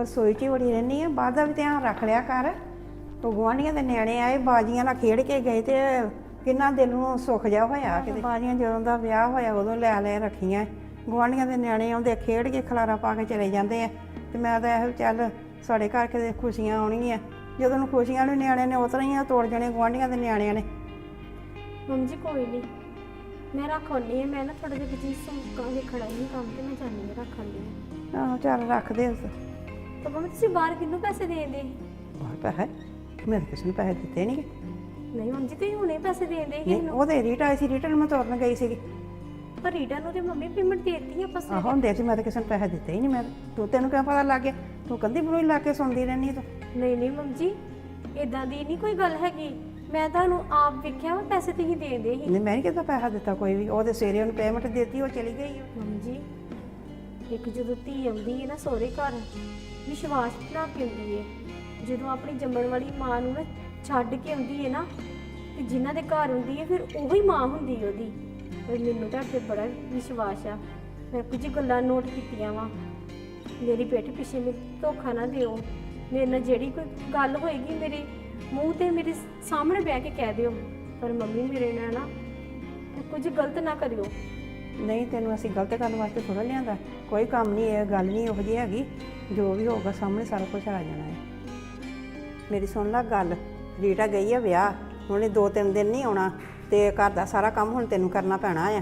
ਰਸੋਈ 'ਚ ਹੀ ਵੜੀ ਰਹਿੰਦੀ ਆ ਬਾਹਰ ਦਾ ਵੀ ਧਿਆਨ ਰੱਖ ਲਿਆ ਕਰ। ਉਹ ਗੁਆਂਢੀਆਂ ਦੇ ਨਿਆਣੇ ਆਏ ਬਾਜੀਆਂ ਨਾਲ ਖੇਡ ਕੇ ਗਏ ਤੇ ਕਿੰਨਾ ਦਿਲ ਨੂੰ ਸੁੱਖ ਜਾ ਹੋਇਆ ਕਿਤੇ। ਬਾਜੀਆਂ ਜਦੋਂ ਦਾ ਵਿਆਹ ਹੋਇਆ ਉਦੋਂ ਲੈ ਲੈ ਰੱਖੀਆਂ। ਗੁਆਂਢੀਆਂ ਦੇ ਨਿਆਣੇ ਆਉਂਦੇ ਖੇਡ ਕੇ ਖਲਾਰਾ ਪਾ ਕੇ ਚਲੇ ਜਾਂਦੇ ਆ। ਤੇ ਮੈਂ ਤਾਂ ਇਹੋ ਚੱਲ ਸਾਡੇ ਘਰ ਕਿਤੇ ਖੁਸ਼ੀਆਂ ਆਉਣਗੀਆਂ। ਜਦੋਂ ਨੂੰ ਖੁਸ਼ੀਆਂ ਨੂੰ ਨਿਆਣਿਆਂ ਨੇ ਉਤਰਾਂ ਹੀ ਆ ਤੋੜ ਜਾਣੇ ਗੁਆਂਢੀਆਂ ਦੇ ਨਿਆਣਿਆਂ ਨੇ। ਮੰਮੀ ਜੀ ਕੋਈ ਨਹੀਂ। ਮੈਂ ਰੱਖ ਆਉਂਦੀ ਹਾਂ। ਮੈਂ ਨਾ ਥੋੜਾ ਜਿਹਾ ਬਿਜ਼ੀ ਸੁੱਕਾ ਵੇਖਣਾ ਹੀ ਕੰਮ ਤੇ ਮੈਂ ਜਾਣੀ ਹਾਂ ਰੱਖ ਆਉਂਦੀ ਹਾਂ। ਆਹੋ ਚੱਲ ਰੱਖ ਦੇ ਉਸ। ਤਾਂ ਮੰਮੀ ਤੁਸੀਂ ਬਾਹਰ ਕਿੰਨੂੰ ਪੈਸੇ ਦੇ ਦੇ ਬਾਹਰ ਪੈਸੇ? ਮੇਰੇ ਕਿਸੇ ਨੂੰ ਪੈਸੇ ਦਿੱਤੇ ਨਹੀਂ ਨਹੀਂ ਮੰਮੀ ਜੀ ਤੁਸੀਂ ਹੁਣੇ ਪੈਸੇ ਦੇ ਦੇ ਨਹੀਂ ਉਹਦੇ ਰੀਟ ਆਈ ਸੀ ਰਿਟਰਨ ਮੈਂ ਤੋਰਨ ਗਈ ਸੀਗੀ। ਪਰ ਰੀਟਾ ਨੂੰ ਤੇ ਮੰਮੀ ਪੇਮੈਂਟ ਦੇ ਦਿੱਤੀ ਆਪਾਂ ਆਹੋ ਹੁੰਦੇ ਸੀ ਮੈਂ ਤਾਂ ਕਿਸੇ ਨੂੰ ਪੈਸੇ ਦਿੱਤੇ ਹੀ ਨਹੀਂ ਮੈਂ ਤੂੰ ਤੈਨੂੰ ਕਿਉਂ ਪਤਾ ਲੱਗ ਗਿਆ? ਤੂੰ ਕੰਦੀ ਬਰੋਈ ਲਾ ਕੇ ਸੁਣਦੀ ਰਹਿੰਦੀ ਤੂੰ। ਨਹੀਂ ਨਹੀਂ ਮੰਮੀ ਜੀ ਇਦਾਂ ਦੀ ਨਹੀਂ ਕੋਈ ਗੱਲ ਹੈਗੀ। ਮੈਂ ਤੁਹਾਨੂੰ ਆਪ ਵੇਖਿਆ ਵਾ ਪੈਸੇ ਤੁਸੀਂ ਦੇ ਦੇ ਹੀ। ਨਹੀਂ ਮੈਂ ਨਹੀਂ ਕਿਤੇ ਪੈਸਾ ਦਿੱਤਾ ਕੋਈ ਵੀ। ਉਹਦੇ ਸਵੇਰੇ ਉਹਨੂੰ ਪੇਮੈਂਟ ਦਿੱਤੀ ਉਹ ਚਲੀ ਗਈ ਮੰਮੀ ਜੀ ਇੱਕ ਜਦੋਂ ਧੀ ਆਉਂਦੀ ਹੈ ਨਾ ਸਹੁਰੇ ਘਰ, ਵਿਸ਼ਵਾਸ ਬਣਾ ਕੇ ਆਉਂਦੀ ਹੈ। ਜਦੋਂ ਆਪਣੀ ਜੰਮਣ ਵਾਲੀ ਮਾਂ ਨੂੰ ਨਾ ਛੱਡ ਕੇ ਆਉਂਦੀ ਹੈ ਨਾ, ਤੇ ਜਿਨ੍ਹਾਂ ਦੇ ਘਰ ਹੁੰਦੀ ਹੈ, ਫਿਰ ਉਹੀ ਮਾਂ ਹੁੰਦੀ ਹੈ ਉਹਦੀ। ਪਰ ਮੈਨੂੰ ਤਾਂ ਤੇ ਬੜਾ ਵਿਸ਼ਵਾਸ ਆ। ਮੈਂ ਕੁਝ ਗੱਲਾਂ ਨੋਟ ਕੀਤੀਆਂ ਵਾ। ਮੇਰੀ ਪਿੱਠ ਪਿੱਛੇ ਮੈਨੂੰ ਧੋਖਾ ਨਾ ਦਿਓ। ਮੇਰੇ ਨਾਲ ਜਿਹੜੀ ਕੋਈ ਗੱਲ ਹੋਏਗੀ, ਮੇਰੇ ਮੂੰਹ ਤੇ ਮੇਰੇ ਸਾਹਮਣੇ ਬਹਿ ਕੇ ਕਹਿ ਦਿਓ। ਪਰ ਮੰਮੀ ਮੇਰੇ ਨਾਲ ਨਾ ਕੁਝ ਗਲਤ ਨਾ ਕਰਿਓ। ਨਹੀਂ ਤੈਨੂੰ ਅਸੀਂ ਗਲਤ ਕਰਨ ਵਾਸਤੇ ਥੋੜਾ ਲਿਆਂਦਾ। ਕੋਈ ਕੰਮ ਨਹੀਂ ਇਹ ਗੱਲ ਨਹੀਂ ਉਹੋ ਜਿਹੀ ਹੈਗੀ। ਜੋ ਵੀ ਹੋਊਗਾ ਸਾਹਮਣੇ ਸਾਰਾ ਕੁਝ ਆ ਜਾਣਾ ਹੈ। ਮੇਰੀ ਸੁਣ ਲੈ ਗੱਲ। ਰੀਟਾ ਗਈ ਆ ਵਿਆਹ। ਹੁਣੇ ਦੋ ਤਿੰਨ ਦਿਨ ਨਹੀਂ ਆਉਣਾ ਤੇ ਘਰ ਦਾ ਸਾਰਾ ਕੰਮ ਹੁਣ ਤੈਨੂੰ ਕਰਨਾ ਪੈਣਾ ਆ।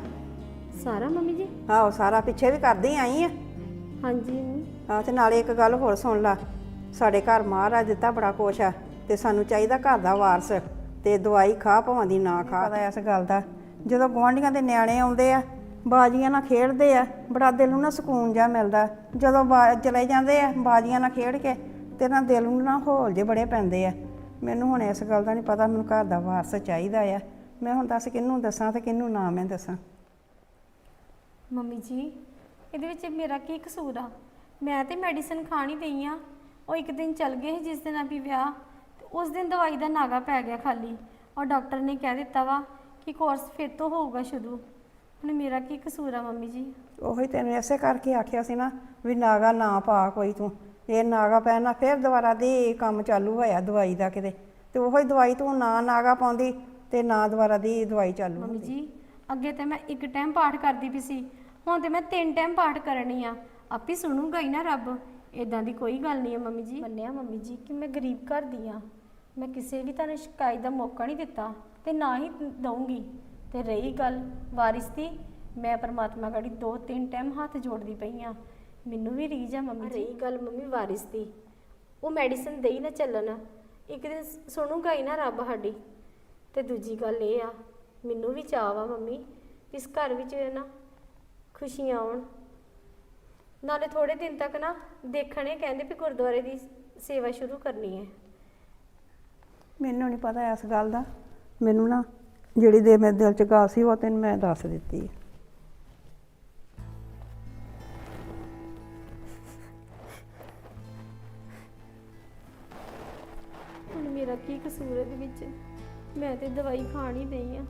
ਸਾਰਾ ਮੰਮੀ ਜੀ? ਆਹੋ ਸਾਰਾ ਪਿੱਛੇ ਵੀ ਕਰਦੀ ਆਈ ਆ। ਹਾਂਜੀ ਮੰਮੀ। ਹਾਂ ਤੇ ਨਾਲੇ ਇੱਕ ਗੱਲ ਹੋਰ ਸੁਣ ਲਾ। ਸਾਡੇ ਘਰ ਮਹਾਰਾਜ ਦਿੱਤਾ ਬੜਾ ਕੁਛ ਆ ਤੇ ਸਾਨੂੰ ਚਾਹੀਦਾ ਘਰ ਦਾ ਵਾਰਸ ਤੇ ਦਵਾਈ ਖਾ ਭਾਵਾਂ ਦੀ ਨਾ ਖਾ। ਪਤਾ ਇਸ ਗੱਲ ਦਾ? ਜਦੋਂ ਗੁਆਂਢੀਆਂ ਦੇ ਨਿਆਣੇ ਆਉਂਦੇ ਆ ਬਾਜੀਆਂ ਨਾਲ ਖੇਡਦੇ ਆ ਬੜਾ ਦਿਲ ਨੂੰ ਨਾ ਸਕੂਨ ਜਾ ਮਿਲਦਾ। ਜਦੋਂ ਬਾ- ਚਲੇ ਜਾਂਦੇ ਆ ਬਾਜੀਆਂ ਨਾਲ ਖੇਡ ਕੇ ਤੇ ਨਾ ਦਿਲ ਨੂੰ ਨਾ ਹੌਲ ਜੇ ਬੜੇ ਪੈਂਦੇ ਆ। ਮੈਨੂੰ ਹੁਣ ਇਸ ਗੱਲ ਦਾ ਨਹੀਂ ਪਤਾ, ਮੈਨੂੰ ਘਰ ਦਾ ਵਾਰਸ ਚਾਹੀਦਾ ਆ। ਮੈਂ ਹੁਣ ਦੱਸ ਕਿਹਨੂੰ ਦੱਸਾਂ ਤੇ ਕਿਹਨੂੰ ਨਾ ਮੈਂ ਦੱਸਾਂ। ਮੰਮੀ ਜੀ, ਇਹਦੇ ਵਿੱਚ ਮੇਰਾ ਕੀ ਕਸੂਰ ਆ? ਮੈਂ ਤੇ ਮੈਡੀਸਨ ਖਾਣ ਹੀ ਦਈ ਆ। ਉਹ ਇੱਕ ਦਿਨ ਚੱਲ ਗਏ ਸੀ ਜਿਸ ਦਿਨ ਆ ਵਿਆਹ, ਤੇ ਉਸ ਦਿਨ ਦਵਾਈ ਦਾ ਨਾਗਾ ਪੈ ਗਿਆ ਖਾਲੀ। ਔਰ ਡਾਕਟਰ ਨੇ ਕਹਿ ਦਿੱਤਾ ਵਾ ਕਿ ਕੋਰਸ ਫਿਰ ਤੋਂ ਹੋਊਗਾ ਸ਼ੁਰੂ। ਹੁਣ ਮੇਰਾ ਕੀ ਕਸੂਰ ਆ ਮੰਮੀ ਜੀ? ਉਹੀ ਤੈਨੂੰ ਐਸੇ ਕਰਕੇ ਆਖਿਆ ਸੀ ਨਾ ਵੀ ਨਾਗਾ ਨਾ ਪਾ ਕੋਈ ਤੂੰ। ਇਹ ਨਾਗਾ ਪੈਣਾ ਫਿਰ ਦੁਬਾਰਾ ਦੀ ਕੰਮ ਚਾਲੂ ਹੋਇਆ ਦਵਾਈ ਦਾ ਕਿਤੇ। ਤੇ ਉਹੀ ਦਵਾਈ ਤੂੰ ਨਾ ਨਾਗਾ ਪਾਉਂਦੀ ਤੇ ਨਾ ਦੁਬਾਰਾ ਦੀ ਦਵਾਈ ਚਾਲੂ ਮੰਮੀ ਹੁੰਦੀ। ਜੀ ਅੱਗੇ ਤੇ ਮੈਂ ਇੱਕ ਟਾਈਮ ਪਾਠ ਕਰਦੀ ਵੀ ਸੀ। ਹੁਣ ਤੇ ਮੈਂ ਤਿੰਨ ਟਾਈਮ ਪਾਠ ਕਰਨੀ ਆ। ਆਪੇ ਸੁਣੂਗਾ ਹੀ ਨਾ ਰੱਬ। ਇਦਾਂ ਦੀ ਕੋਈ ਗੱਲ ਨਹੀਂ ਹੈ ਮੰਮੀ ਜੀ। ਮੰਨਿਆ ਮੰਮੀ ਜੀ ਕਿ ਮੈਂ ਗਰੀਬ ਘਰ ਦੀ ਆ। ਮੈਂ ਕਿਸੇ ਵੀ ਤੁਹਾਨੂੰ ਸ਼ਿਕਾਇਤ ਦਾ ਮੌਕਾ ਨਹੀਂ ਦਿੱਤਾ ਤੇ ਨਾ ਹੀ ਦਊਂਗੀ। ਤੇ ਰਹੀ ਗੱਲ ਵਾਰਿਸ ਦੀ ਮੈਂ ਪਰਮਾਤਮਾ ਗੜੀ ਦੋ ਤਿੰਨ ਟਾਈਮ ਹੱਥ ਜੋੜਦੀ ਪਈ ਆ। ਮੈਨੂੰ ਵੀ ਰੀਝ ਆ ਮੰਮੀ ਜੀ। ਰਹੀ ਗੱਲ ਮੰਮੀ ਵਾਰਿਸ ਦੀ। ਉਹ ਮੈਡੀਸਨ ਦੇਈ ਨਾ ਚੱਲਣ। ਇੱਕ ਦਿਨ ਸੁਣੂਗਾ ਹੀ ਨਾ ਰੱਬ ਸਾਡੀ। ਤੇ ਦੂਜੀ ਗੱਲ ਇਹ ਆ ਮੈਨੂੰ ਵੀ ਚਾਅ ਵਾ ਮੰਮੀ ਇਸ ਘਰ ਵਿੱਚ ਨਾ ਖੁਸ਼ੀਆਂ ਆਉਣ। ਨਾਲੇ ਥੋੜੇ ਦਿਨ ਤੱਕ ਨਾ ਦੇਖਣੇ ਕਹਿੰਦੇ ਵੀ ਗੁਰਦੁਆਰੇ ਦੀ ਸੇਵਾ ਸ਼ੁਰੂ ਕਰਨੀ ਹੈ। ਮੈਨੂੰ ਨਹੀਂ ਪਤਾ ਇਸ ਗੱਲ ਦਾ। ਮੈਨੂੰ ਨਾ ਜਿਹੜੀ ਦੇ ਮੇਰੇ ਦਿਲ ਚ ਗੱਲ ਸੀ, ਉਹ ਤੈਨੂੰ ਮੈਂ ਦੱਸ ਦਿੱਤੀ ਹੁਣ ਮੇਰਾ ਕੀ ਕਸੂਰ ਇਹਦੇ ਵਿੱਚ? ਮੈਂ ਤੇ ਦਵਾਈ ਖਾਣ ਹੀ ਨਹੀਂ ਆ।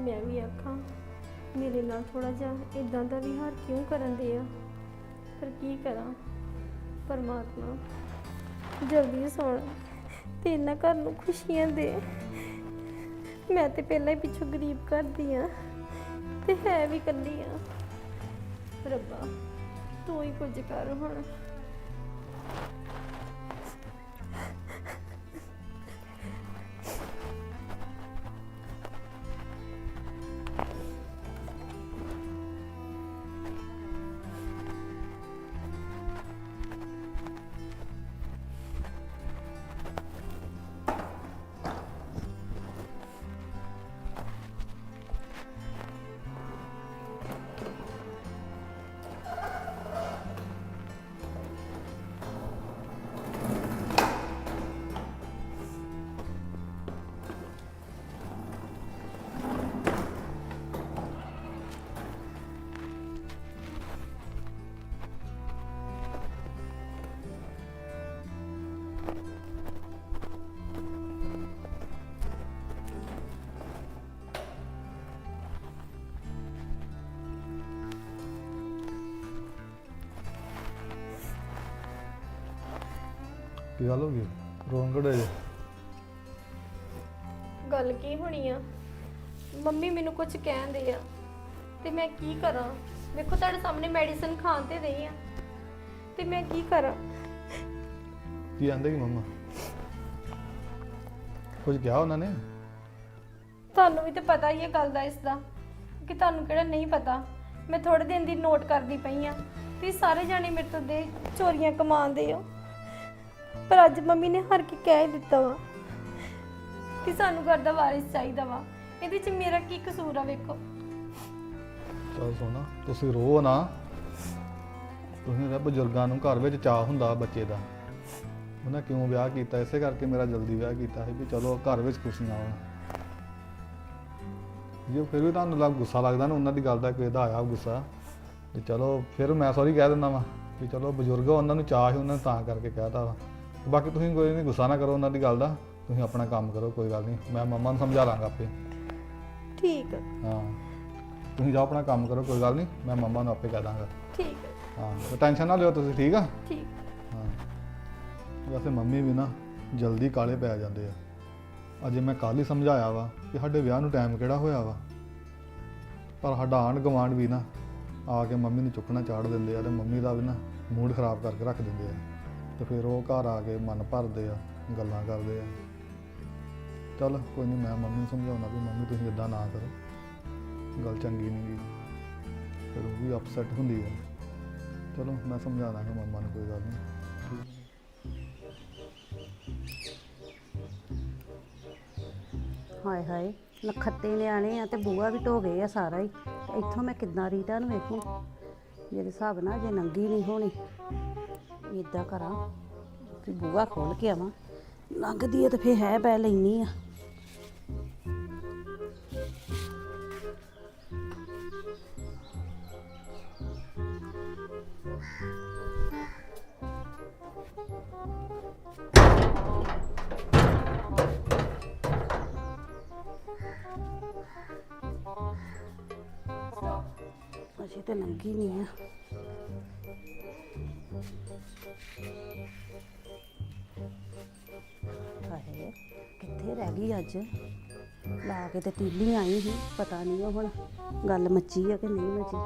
ਮੈਂ ਵੀ ਆਖਾਂ, ਮੇਰੇ ਨਾਲ ਥੋੜਾ ਜਿਹਾ ਇਦਾਂ ਦਾ ਵਿਹਾਰ ਕਿਉਂ ਕਰਨ ਦੇ ਆ? ਪਰ ਕੀ ਕਰਾਂ? ਪਰਮਾਤਮਾ ਜਲਦੀ ਸੁਣ। ਤੇ ਇਹਨਾਂ ਘਰ ਨੂੰ ਖੁਸ਼ੀਆਂ ਦੇ। ਮੈਂ ਤੇ ਪਹਿਲਾਂ ਹੀ ਪਿੱਛੋਂ ਗਰੀਬ ਘਰ ਦੀ ਆ ਤੇ ਹੈ ਵੀ ਕੱਲੀ ਆ ਰੱਬਾ, ਤੂੰ ਹੀ ਕੁਝ ਕਰ ਹੁਣ। ਕੀ ਗੱਲ ਹੋ ਗਈ? ਰੋਣ ਕੜੇ ਜੇ? ਗੱਲ ਕੀ ਹੋਣੀ ਆ? ਮੰਮੀ ਮੈਨੂੰ ਕੁਝ ਕਹਿੰਦੇ ਆ ਤੇ ਮੈਂ ਕੀ ਕਰਾਂ? ਵੇਖੋ ਤੁਹਾਡੇ ਸਾਹਮਣੇ ਮੈਡੀਸਨ ਖਾਣ ਤੇ ਰਹੀ ਆ। ਤੇ ਮੈਂ ਕੀ ਕਰਾਂ? ਕੀ ਆਂਦੇ ਕੀ ਮੰਮਾ? ਕੁਝ ਕਿਹਾ ਉਹਨਾਂ ਨੇ? ਤੁਹਾਨੂੰ ਵੀ ਤਾਂ ਪਤਾ ਹੀ ਹੈ ਗੱਲ ਦਾ ਇਸ ਦਾ ਕਿ ਤੁਹਾਨੂੰ ਕਿਹੜਾ ਨਹੀਂ ਪਤਾ। ਮੈਂ ਥੋੜੇ ਦਿਨ ਦੀ ਨੋਟ ਕਰਦੀ ਪਈ ਆ ਤੁਸੀਂ ਸਾਰੇ ਜਾਣੇ ਮੇਰੇ ਤੋਂ ਦੇ ਚੋਰੀਆਂ ਕਮਾਉਂਦੇ ਹੋ ਪਰ ਅੱਜ ਮੰਮੀ ਨੇ ਹਰ ਕੇ ਕਹਿ ਹੀ ਦਿੱਤਾ ਵਾ ਕਿ ਸਾਨੂੰ ਘਰ ਦਾ ਵਾਰਿਸ ਚਾਹੀਦਾ ਵਾ। ਇਹਦੇ 'ਚ ਮੇਰਾ ਕੀ ਕਸੂਰ ਆ ਵੇਖੋ। ਚਲ ਸੋਨਾ ਤੁਸੀਂ ਰੋ ਨਾ। ਤੁਸੀਂ ਤਾਂ ਬਜ਼ੁਰਗਾਂ ਨੂੰ ਘਰ ਵਿੱਚ ਚਾਹ ਹੁੰਦਾ ਬੱਚੇ ਦਾ। ਉਹਨਾਂ ਕਿਉਂ ਵਿਆਹ ਕੀਤਾ? ਇਸੇ ਕਰਕੇ ਮੇਰਾ ਜਲਦੀ ਵਿਆਹ ਕੀਤਾ ਸੀ ਵੀ ਚਲੋ ਘਰ ਵਿੱਚ ਖੁਸ਼ੀਆਂ ਆਉਣ ਜੇ ਫਿਰ ਵੀ ਤੁਹਾਨੂੰ ਲੱਗ ਗੁੱਸਾ ਲੱਗਦਾ ਨਾ ਉਹਨਾਂ ਦੀ ਗੱਲ ਦਾ ਕਿਸੇ ਦਾ ਆਇਆ ਗੁੱਸਾ ਤੇ ਚਲੋ ਫਿਰ ਮੈਂ ਸੌਰੀ ਕਹਿ ਦਿੰਦਾ ਵਾਂ ਵੀ ਚਲੋ ਬਜ਼ੁਰਗ ਆ, ਉਹਨਾਂ ਨੂੰ ਚਾਹ ਸੀ ਉਹਨਾਂ ਨੇ ਤਾਂ ਕਰਕੇ ਕਹਿਤਾ ਵਾ। ਬਾਕੀ ਤੁਸੀਂ ਕੋਈ ਨਹੀਂ ਗੁੱਸਾ ਨਾ ਕਰੋ ਉਹਨਾਂ ਦੀ ਗੱਲ ਦਾ। ਤੁਸੀਂ ਆਪਣਾ ਕੰਮ ਕਰੋ ਕੋਈ ਗੱਲ ਨਹੀਂ। ਮੈਂ ਮੰਮਾ ਨੂੰ ਸਮਝਾ ਲਾਂਗਾ ਆਪੇ। ਠੀਕ ਆ। ਹਾਂ। ਤੁਸੀਂ ਜਾਓ ਆਪਣਾ ਕੰਮ ਕਰੋ ਕੋਈ ਗੱਲ ਨਹੀਂ। ਮੈਂ ਮੰਮਾ ਨੂੰ ਆਪੇ ਕਹਿ ਦਾਂਗਾ। ਠੀਕ ਆ। ਹਾਂ ਤੇ ਟੈਨਸ਼ਨ ਨਾ ਲਿਓ ਤੁਸੀਂ ਠੀਕ ਆ? ਠੀਕ। ਹਾਂ। ਵੈਸੇ ਮੰਮੀ ਵੀ ਨਾ ਜਲਦੀ ਕਾਲੇ ਪੈ ਜਾਂਦੇ ਆ। ਅਜੇ ਮੈਂ ਕੱਲ ਹੀ ਸਮਝਾਇਆ ਵਾ ਕਿ ਸਾਡੇ ਵਿਆਹ ਨੂੰ ਟਾਈਮ ਕਿਹੜਾ ਹੋਇਆ ਵਾ। ਪਰ ਸਾਡਾ ਆਂਢ ਗੁਆਂਢ ਵੀ ਨਾ ਆ ਕੇ ਮੰਮੀ ਨੂੰ ਚੁੱਕਣਾ ਚਾੜ ਦਿੰਦੇ ਆ ਤੇ ਮੰਮੀ ਦਾ ਵੀ ਨਾ ਮੂਡ ਖਰਾਬ ਕਰਕੇ ਰੱਖ ਦਿੰਦੇ ਆ। ਤੇ ਫਿਰ ਉਹ ਘਰ ਆ ਕੇ ਮਨ ਭਰਦੇ ਆ, ਗੱਲਾਂ ਕਰਦੇ ਆ। ਚੱਲ ਕੋਈ ਨਹੀਂ ਮੈਂ ਮੰਮੀ ਨੂੰ ਸਮਝਾਉਣਾ ਵੀ ਮੰਮੀ ਤੁਸੀਂ ਇਦਾਂ ਨਾ ਕਰੋ। ਗੱਲ ਚੰਗੀ ਨਹੀਂ ਗੀ। ਫਿਰ ਉਹ ਵੀ ਅਪਸੈਟ ਹੁੰਦੀ ਹੈ ਚਲੋ ਮੈਂ ਸਮਝਾ ਦਾਂਗਾ ਮੰਮਾ ਨੂੰ ਕੋਈ ਗੱਲ ਨਹੀਂ ਹਾਏ ਹਾਏ, ਨਖੱਤੇ ਨਿਆਣੇ ਆ ਤੇ ਬੂਆ ਵੀ ਢੋ ਗਏ ਆ ਸਾਰਾ ਹੀ। ਤੇ ਇੱਥੋਂ ਮੈਂ ਕਿੱਦਾਂ ਰੀਟਾ ਨੂੰ ਵੇਖੂ? ਮੇਰੇ ਹਿਸਾਬ ਨਾਲ ਜੇ ਨੰਗੀ ਨਹੀਂ ਹੋਣੀ। ਇਦਾਂ ਕਰਾਂ ਕਿ ਬੂਹਾ ਖੋਲ ਕੇ ਆਵਾਂ। ਲੰਘਦੀ ਆ ਤੇ ਫੇਰ ਹੈ ਪੈ ਲੈਣੀ ਆ। ਅਜੇ ਤਾਂ ਲੰਘੀ ਨਹੀਂ ਆ। ਕਿੱਥੇ ਰਹਿ ਗਈ ਅੱਜ। ਲਾ ਕੇ ਤੇ ਤੀਲੀ ਆਈ ਸੀ, ਪਤਾ ਨਹੀਂ ਉਹ ਹੁਣ ਗੱਲ ਮੱਚੀ ਆ ਕਿ ਨਹੀਂ ਮੱਚੀ।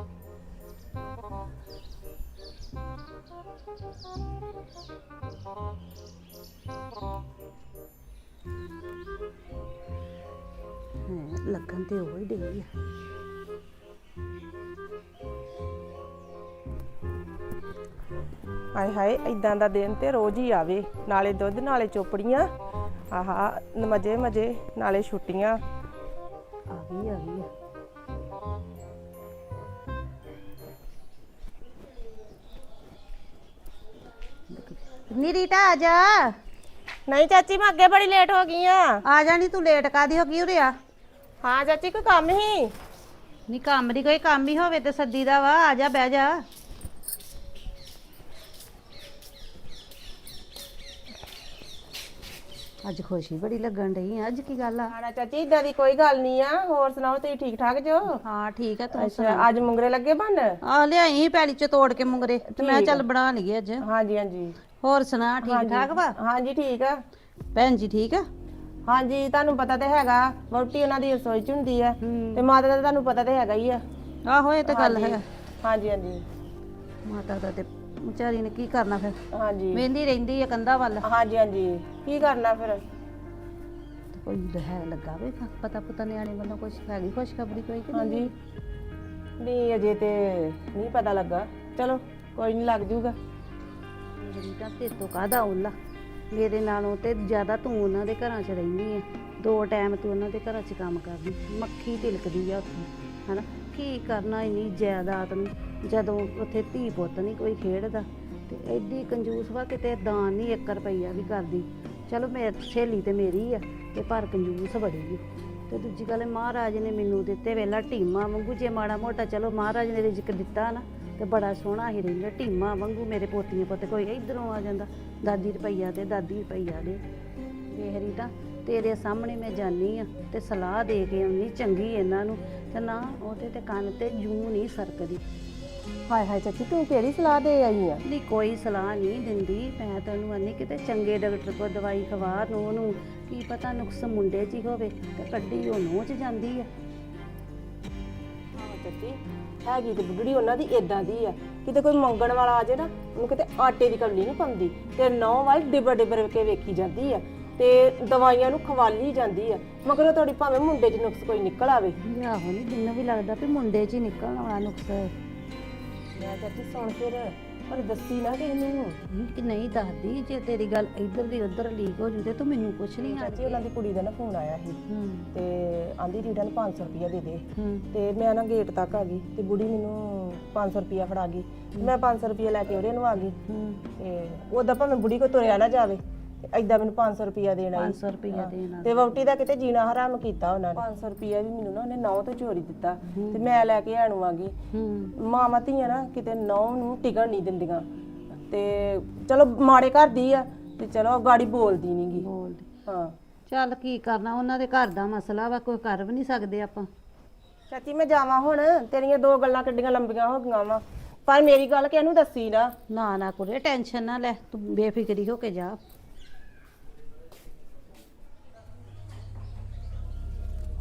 ਹੈ, ਲੱਗਣ ਤੇ ਉਹ ਹੀ ਡਈ ਆ। ਹਾਏ ਹਾਏ ਇਦਾਂ ਦਾ ਦਿਨ ਤੇ ਰੋਜ਼ ਹੀ ਆਵੇ, ਨਾਲੇ ਦੁੱਧ, ਨਾਲੇ ਚੋਪੜੀਆਂ। ਆਹਾ ਮਜੇ ਮਜੇ ਨਾਲੇ ਛੁੱਟੀਆਂ। ਆ ਗਈ ਆ ਗਈ ਨੀ ਰੀਟਾ ਆ ਜਾ। ਨਹੀਂ ਚਾਚੀ ਮੈਂ ਅੱਗੇ ਬੜੀ ਲੇਟ ਹੋ ਗਈ ਆ। ਆ ਜਾ ਨੀ ਤੂੰ ਲੇਟ ਕਾਦੀ ਹੋ ਗਈ ਉਰੇ ਆ। ਹਾਂ ਚਾਚੀ ਕੋਈ ਕੰਮ ਹੀ? ਨੀ ਕੰਮ ਦੀ ਕੋਈ ਕੰਮ ਹੀ ਹੋਵੇ ਤੇ ਸੱਦੀ ਦਾ ਵਾ ਆ ਜਾ ਬਹਿ ਜਾ। ਅੱਜ ਖੁਸ਼ੀ ਬੜੀ ਲੱਗਣ ਡਈ ਆ ਅੱਜ ਕੀ ਗੱਲ ਆ? ਆਣਾ ਚਾਚੀ ਇਦਾਂ ਦੀ ਕੋਈ ਗੱਲ ਨਹੀਂ ਆ। ਹੋਰ ਸੁਣਾਓ ਤੁਸੀਂ ਠੀਕ ਠਾਕ ਜੋ? ਹਾਂ ਠੀਕ ਆ ਤੂੰ ਅੱਛਾ ਅੱਜ ਮੁੰਗਰੇ ਲੱਗੇ ਬਣ ਆ ਲਿਆਈ ਸੀ ਪੈਲੀ ਚ ਤੋੜ ਕੇ ਮੁੰਗਰੇ ਤੇ ਮੈਂ ਚੱਲ ਬਣਾ ਲਈਏ ਅੱਜ। ਹਾਂਜੀ ਹਾਂਜੀ। ਹੋਰ ਸੁਣਾ ਠੀਕ ਠਾਕ ਵਾ? ਹਾਂਜੀ ਠੀਕ ਆ। ਭੈਣ ਜੀ ਠੀਕ ਆ? ਹਾਂਜੀ ਤੁਹਾਨੂੰ ਪਤਾ ਤੇ ਹੈਗਾ ਵਹੁਟੀ ਉਹਨਾਂ ਦੀ ਰਸੋਈ ਚ ਹੁੰਦੀ ਆ ਤੇ ਮਾਤਾ ਦਾ ਤੁਹਾਨੂੰ ਪਤਾ ਤੇ ਹੈਗਾ ਹੀ ਆ। ਆਹੋ ਇਹ ਤਾਂ ਗੱਲ ਹੈ ਹਾਂਜੀ ਹਾਂਜੀ। ਮਾਤਾ ਦਾ ਤੇ ਵਿਚਾਰੀ ਨੇ ਕੀ ਕਰਨਾ ਫਿਰ? ਹਾਂਜੀ। ਵੇਂਦੀ ਰਹਿੰਦੀ ਆ ਕੰਧਾ ਵੱਲ। ਹਾਂਜੀ ਹਾਂਜੀ। ਕੀ ਕਰਨਾ ਫਿਰ? ਤੇ ਕੋਈ ਹੈ ਲੱਗਾ ਵੇ ਪਤਾ ਪਤਾ ਨਿਆਣੇ ਵੱਲੋਂ ਕੁਝ ਹੈਗੀ ਖੁਸ਼ਖਬਰੀ ਕੋਈ ਕਿ ਨਹੀਂ? ਹਾਂਜੀ। ਨਹੀਂ? ਅਜੇ ਤੇ ਨਹੀਂ ਪਤਾ ਲੱਗਾ। ਚਲੋ ਕੋਈ ਨਹੀਂ ਲੱਗ ਜੂਗਾ। ਮੇਰੀ ਤਾਂ ਤੇ ਤੋਂ ਕਾਦਾ ਉੱਲਾ ਮੇਰੇ ਨਾਲੋਂ ਤੇ ਜ਼ਿਆਦਾ ਤੂੰ ਉਹਨਾਂ ਦੇ ਘਰਾਂ 'ਚ ਰਹਿੰਦੀ ਹੈ ਦੋ ਟਾਈਮ ਤੂੰ ਉਹਨਾਂ ਦੇ ਘਰਾਂ 'ਚ ਕੰਮ ਕਰਦੀ। ਮੱਖੀ ਤਿਲਕਦੀ ਆ ਉੱਥੇ ਹਨਾ? ਕੀ ਕਰਨਾ ਇੰਨੀ ਜਾਇਦਾਦ ਨੂੰ? ਜਦੋਂ ਉੱਥੇ ਧੀ ਪੁੱਤ ਨਹੀਂ ਕੋਈ ਖੇਡਦਾ, ਤੇ ਐਡੀ ਕੰਜੂਸ ਵਾ ਕਿਤੇ ਦਾਨ ਨਹੀਂ 1 ਰੁਪਈਆ ਵੀ ਕਰਦੀ। ਚਲੋ ਮੇਰੀ ਸਹੇਲੀ ਤੇ ਮੇਰੀ ਆ, ਤੇ ਪਰ ਕੰਜੂਸ ਬੜੀ ਓ। ਤੇ ਦੂਜੀ ਗੱਲ, ਮਹਾਰਾਜ ਨੇ ਮੈਨੂੰ ਦਿੱਤੇ ਵੇਲਾ ਢੀਮਾ ਵਾਂਗੂ, ਜੇ ਮਾੜਾ ਮੋਟਾ ਚਲੋ ਮਹਾਰਾਜ ਨੇ ਰਿਜ਼ਕ ਦਿੱਤਾ ਨਾ, ਤੇ ਬੜਾ ਸੋਹਣਾ ਹੀ ਰਹਿੰਦਾ। ਢੀਮਾ ਵਾਂਗੂ ਮੇਰੇ ਪੋਤੀਆਂ ਪੁੱਤ ਕੋਈ ਇਧਰੋਂ ਆ ਜਾਂਦਾ, ਦਾਦੀ ਰੁਪਈਆ ਦੇ, ਦਾਦੀ ਰੁਪਈਆ ਦੇ। ਵੇਖ ਰੀਟਾ ਤੇਰੇ ਸਾਹਮਣੇ ਮੈਂ ਜਾਨੀ ਆ, ਤੇ ਸਲਾਹ ਦੇ ਕੇ ਆਉਣੀ ਚੰਗੀ ਇਹਨਾਂ ਨੂੰ। ਤੇ ਨਾ, ਉਹਦੇ ਤੇ ਕੰਨ ਤੇ ਜੂੰ ਨਹੀਂ ਸਰਕਦੀ। ਹਾਏ ਹਾਏ ਚਾਚੀ ਤੂੰ ਕਿਹੜੀ ਸਲਾਹ ਦੇ ਆਈ ਆ? ਨਹੀਂ ਕੋਈ ਸਲਾਹ ਨਹੀਂ ਦਿੰਦੀ। ਮੈਂ ਤੈਨੂੰ ਅੰਨੀ ਕਿਤੇ ਚੰਗੇ ਡਾਕਟਰ ਕੋਲ ਦਵਾਈ ਖਵਾ ਨੂੰ ਉਹਨੂੰ ਕੀ ਪਤਾ ਨੁਕਸ ਮੁੰਡੇ 'ਚ ਹੀ ਹੋਵੇ ਤੇ ਕੱਢੀ ਉਹ ਨੂੰਹ 'ਚ ਜਾਂਦੀ ਆ। ਹਾਂ ਚਾਚੀ ਹੈਗੀ ਤੇ ਬੁੱਢੜੀ ਉਹਨਾਂ ਦੀ ਇਦਾਂ ਦੀ ਆ। ਕਿਤੇ ਕੋਈ ਮੰਗਣ ਵਾਲਾ ਆ ਜਾਏ ਨਾ ਉਹਨੂੰ ਕਿਤੇ ਆਟੇ ਦੀ ਕਵਲੀ ਨਹੀਂ ਪਾਉਂਦੀ ਤੇ ਨੌ ਵਾਲ ਡਿਬਰ ਡਿਬਰ ਕੇ ਵੇਖੀ ਜਾਂਦੀ ਆ। ਤੇ ਦਵਾਈਆਂ ਨੂੰ ਖਵਾਲੀ ਜਾਂਦੀ ਆ। ਮਗਰ ਤੁਹਾਡੀ ਭਾਵੇਂ ਮੁੰਡੇ 'ਚ ਨੁਕਸ ਕੋਈ ਨਿਕਲ ਆਵੇ। ਆਹੋ ਨਹੀਂ ਮੈਨੂੰ ਵੀ ਲੱਗਦਾ ਵੀ ਮੁੰਡੇ 'ਚ ਹੀ ਨਿਕਲਣ ਵਾਲਾ ਨੁਕਸ। ਹੈ ਮੈਂ ਚਾਚੀ ਸੁਣ ਫਿਰ ਪਰ ਦੱਸੀ ਨਾ ਕਿਸੇ ਨੂੰ ਨਹੀਂ ਕਿ ਨਹੀਂ ਦੱਸਦੀ ਜੇ ਤੇਰੀ ਗੱਲ ਇੱਧਰ ਦੀ ਉੱਧਰ ਲੀਕ ਹੋ ਜੂਦੇ ਤੂੰ ਮੈਨੂੰ ਪੁੱਛ ਨਹੀਂ ਆ ਚਾਚੀ ਉਹਨਾਂ ਦੀ ਕੁੜੀ ਦਾ ਨਾ ਫੋਨ ਆਇਆ ਸੀ ਹੂੰ। ਤੇ ਆਂਦੀ ਰੀਟਾ ਨੂੰ 500 ਰੁਪਇਆ ਦੇ ਦੇ। ਹੂੰ। ਤੇ ਮੈਂ ਨਾ ਗੇਟ ਤੱਕ ਆ ਗਈ ਤੇ ਬੁੜੀ ਮੈਨੂੰ 500 ਰੁਪਇਆ ਫੜਾ ਗਈ। ਮੈਂ 500 ਰੁਪਇਆ ਲੈ ਕੇ ਉਹਦੇ ਨੂੰ ਆ ਗਈ। ਹੂੰ। ਤੇ ਉਹਦਾ ਭਾਵੇਂ ਬੁੜੀ ਕੋ ਤੁਰਿਆ ਨਾ ਜਾਵੇ। ਤੇ ਐਦਾਂ ਮੈਨੂੰ 500 ਰੁਪਇਆ ਦੇਣਾ ਸੀ। 500 ਰੁਪਇਆ ਦੇਣਾ ਤੇ ਵਹੁਟੀ ਦਾ ਕਿਤੇ ਜੀਣਾ ਹਰਾਮ ਕੀਤਾ ਉਹਨਾਂ ਨੇ। 500 ਰੁਪਇਆ ਵੀ ਮੈਨੂੰ ਨਾ ਉਹਨੇ ਨੌ ਤੋਂ ਚੋਰੀ ਦਿੱਤਾ। ਤੇ ਮੈਂ ਲੈ ਕੇ ਆਣੂ ਆ ਗਈ। ਹੂੰ। ਮਾਵਾਂ ਧੀਆਂ ਨਾ ਕਿਤੇ ਨੌ ਨੂੰ ਟਿਕਣ ਨਹੀਂ ਦਿੰਦੀਆਂ। ਤੇ ਚਲੋ ਮਾੜੇ ਘਰ ਦੀ ਆ ਤੇ ਚਲੋ ਗਾੜੀ ਬੋਲਦੀ ਨਹੀਂਗੀ ਬੋਲਦੇ। ਹਾਂ। ਚੱਲ ਕੀ ਕਰਨਾ ਉਹਨਾਂ ਦੇ ਘਰ ਦਾ ਮਸਲਾ ਵਾ ਕੋਈ ਕਰ ਵੀ ਨਹੀਂ ਸਕਦੇ ਆਪਾਂ। ਚਾਚੀ ਮੈਂ ਜਾਵਾਂ ਹੁਣ। ਤੇਰੀਆਂ ਦੋ ਗੱਲਾਂ ਕਿੱਡੀਆਂ ਲੰਬੀਆਂ ਹੋ ਗਈਆਂ ਵਾ। ਪਰ ਮੇਰੀ ਗੱਲ ਕਿਹਨੂੰ ਦੱਸੀ ਨਾ। ਨਾ ਨਾ ਕੁੜੇ ਟੈਨਸ਼ਨ ਨਾ ਲੈ। ਤੂੰ ਬੇਫਿਕਰੀ ਹੋ ਕੇ ਜਾ।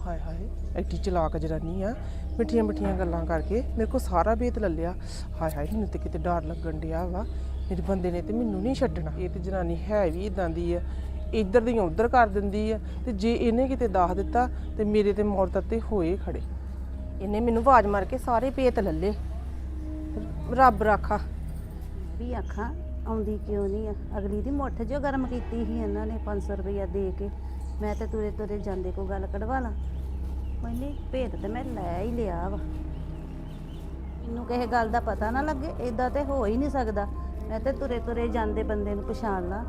ਹਾਏ ਹਾਏ, ਐਡੀ ਚਲਾਕ ਜਰਾਨੀ ਆ। ਮਿੱਠੀਆਂ ਮਿੱਠੀਆਂ ਗੱਲਾਂ ਕਰਕੇ ਮੇਰੇ ਕੋ ਸਾਰਾ ਭੇਤ ਲੈ ਲਿਆ। ਹਾਏ ਹਾਏ, ਮੈਨੂੰ ਤੇ ਕਿਤੇ ਡਰ ਲੱਗਣ ਡਿਆ ਵਾ। ਮੇਰੇ ਬੰਦੇ ਨੇ ਤੇ ਮੈਨੂੰ ਨਹੀਂ ਛੱਡਣਾ। ਇਹ ਤੇ ਜਨਾਨੀ ਹੈ ਵੀ ਇਦਾਂ ਦੀ ਆ। ਇੱਧਰ ਦੀ ਉੱਧਰ ਕਰ ਦਿੰਦੀ ਆ। ਤੇ ਜੇ ਇਹਨੇ ਕਿਤੇ ਦਾਹ ਦਿੱਤਾ, ਤੇ ਮੇਰੇ ਤੇ ਮੌਤ ਤੇ ਹੋਏ ਖੜੇ। ਇਹਨੇ ਮੈਨੂੰ ਆਵਾਜ਼ ਮਾਰ ਕੇ ਸਾਰੇ ਭੇਤ ਲੱਲੇ ਰੱਬ ਰਾਖਾ। ਵੀ ਆਖਾਂ, ਆਉਂਦੀ ਕਿਉਂ ਨਹੀਂ ਆ? ਅਗਲੀ ਦੀ ਮੁੱਠ ਜੋ ਗਰਮ ਕੀਤੀ ਸੀ ਇਹਨਾਂ ਨੇ 500 ਰੁਪਇਆ ਦੇ ਕੇ। ਮੈਂ ਤੇ ਤੁਰੇ ਤੁਰੇ ਜਾਂਦੇ ਕੋ ਗੱਲ ਕਢਵਾ ਲਾਂ। ਕੋਈ ਨਹੀਂ, ਭੇਤ ਤੇ ਮੈਂ ਲੈ ਹੀ ਲਿਆ ਵਾ। ਮੈਨੂੰ ਕਿਸੇ ਗੱਲ ਦਾ ਪਤਾ ਨਾ ਲੱਗੇ ਇਦਾਂ ਤੇ ਹੋ ਹੀ ਨਹੀਂ ਸਕਦਾ। ਮੈਂ ਤੇ ਤੁਰੇ ਤੁਰੇ ਜਾਂਦੇ ਬੰਦੇ ਨੂੰ ਪਛਾਣ ਲਾਂ